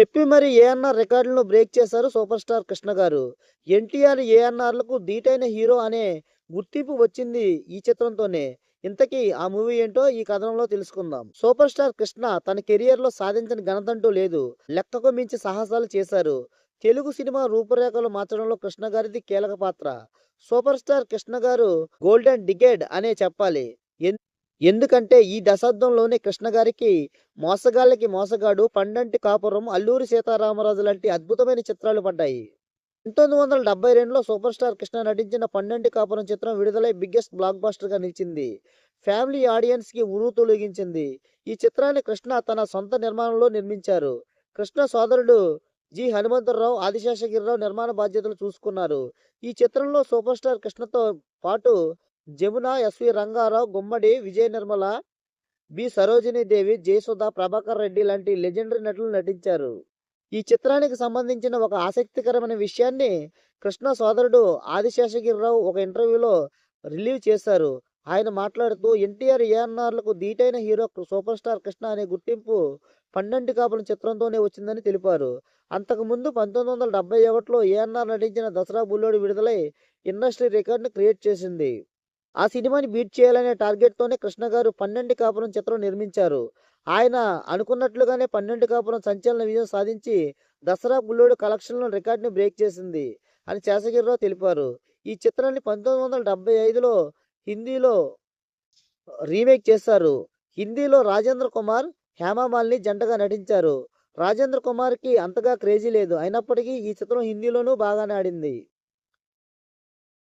చెప్పి మరి ఏఎన్ఆర్ రికార్డులను బ్రేక్ చేశారు సూపర్ స్టార్ కృష్ణ గారు. ఎన్టీఆర్ ఏఎన్ఆర్లకు ధీటైన హీరో అనే గుర్తింపు వచ్చింది ఈ చిత్రంతోనే. ఇంతకీ ఆ మూవీ ఏంటో ఈ కథనంలో తెలుసుకుందాం. సూపర్ స్టార్ కృష్ణ తన కెరియర్లో సాధించిన ఘనతంటూ లేదు. లెక్కకు మించి సాహసాలు చేశారు. తెలుగు సినిమా రూపురేఖలు మార్చడంలో కృష్ణ గారిది కీలక పాత్ర. సూపర్ స్టార్ కృష్ణ గారు గోల్డెన్ డిగేడ్ అనే చెప్పాలి. ఎన్- ఎందుకంటే ఈ దశాబ్దంలోనే కృష్ణ గారికి మోసగాళ్ళకి మోసగాడు పండంటి కాపురం అల్లూరి సీతారామరాజు లాంటి అద్భుతమైన చిత్రాలు పడ్డాయి. పంతొమ్మిది వందల డెబ్బై రెండులో సూపర్ స్టార్ కృష్ణ నటించిన పండంటి కాపురం చిత్రం విడుదలై బిగ్గెస్ట్ బ్లాక్ బాస్టర్గా నిలిచింది. ఫ్యామిలీ ఆడియన్స్కి ఉరువు తొలగించింది. ఈ చిత్రాన్ని కృష్ణ తన సొంత నిర్మాణంలో నిర్మించారు. కృష్ణ సోదరుడు జి. హనుమంతరావు ఆదిశేషగిరిరావు నిర్మాణ బాధ్యతలు చూసుకున్నారు. ఈ చిత్రంలో సూపర్ స్టార్ కృష్ణతో పాటు Jamuna S V Ranga Rao Gummadi Vijaya Nirmala B Sarojini Devi Jayasudha Prabhakar Reddy లాంటి లెజెండరీ నటులు నటించారు. ఈ చిత్రానికి సంబంధించిన ఒక ఆసక్తికరమైన విషయాన్ని కృష్ణ సోదరుడు ఆదిశేషగిరిరావు ఒక ఇంటర్వ్యూలో రిలీవ్ చేశారు. ఆయన మాట్లాడుతూ ఎన్టీఆర్ ఏఎన్ఆర్లకు ధీటైన హీరో సూపర్ స్టార్ కృష్ణ అనే గుర్తింపు పన్నెండు కాపుల చిత్రంతోనే వచ్చిందని తెలిపారు. అంతకుముందు పంతొమ్మిది వందల డెబ్బై ఒకటిలో ఏఎన్ఆర్ నటించిన దసరా బుల్లోడు విడుదలై ఇండస్ట్రీ రికార్డును క్రియేట్ చేసింది. ఆ సినిమాని బీట్ చేయాలనే టార్గెట్తోనే కృష్ణ గారు పన్నెండు కాపురం చిత్రం నిర్మించారు. ఆయన అనుకున్నట్లుగానే పన్నెండు కాపురం సంచలన విజయం సాధించి దసరా బుల్లోడు కలెక్షన్లను రికార్డుని బ్రేక్ చేసింది అని చేసగిరిరావు తెలిపారు. ఈ చిత్రాన్ని పంతొమ్మిది వందల డెబ్బై ఐదులో హిందీలో రీమేక్ చేశారు. హిందీలో రాజేంద్ర కుమార్ హేమామాలిని జంటగా నటించారు. రాజేంద్ర కుమార్కి అంతగా క్రేజీ లేదు. అయినప్పటికీ ఈ చిత్రం హిందీలోనూ బాగానే ఆడింది.